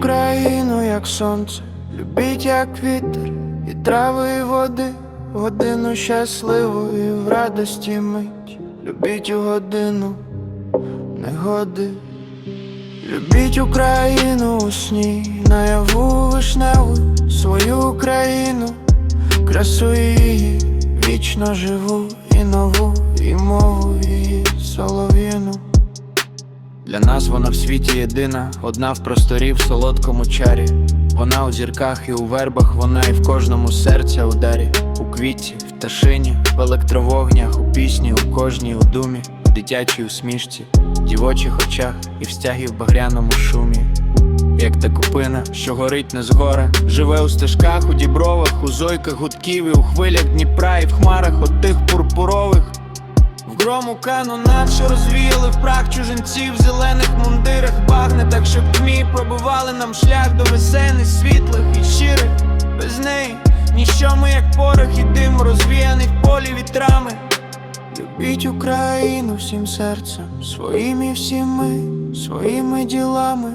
Україну, як сонце, любіть, як вітер, і трави, і води, годину щасливу і в радості мить. Любіть у годину негоди. Любіть Україну у сні, наяву вишневу, свою Україну, красу її, вічно живу і нову, Для нас вона в світі єдина, одна в просторі в солодкому чарі. Вона у зірках і у вербах, вона і в кожному серця ударі, у квіті, в пташині, в електровогнях, у пісні, у кожній у думі, в дитячій усмішці, в дівочих очах і в стягі в багряному шумі. Як та купина, що горить не згора, живе у стежках, у дібровах, у зойках гудків і у хвилях Дніпра, і в хмарах от тих пурпурових. В грому кану наче розвіяли в прах чужинців так щоб тьмі пробували нам шлях до весени світлих і щирих. Без неї ніщо ми, як порох і дим, розвіяний в полі вітрами. Любіть Україну всім серцем, своїм і всім ми, своїми ділами.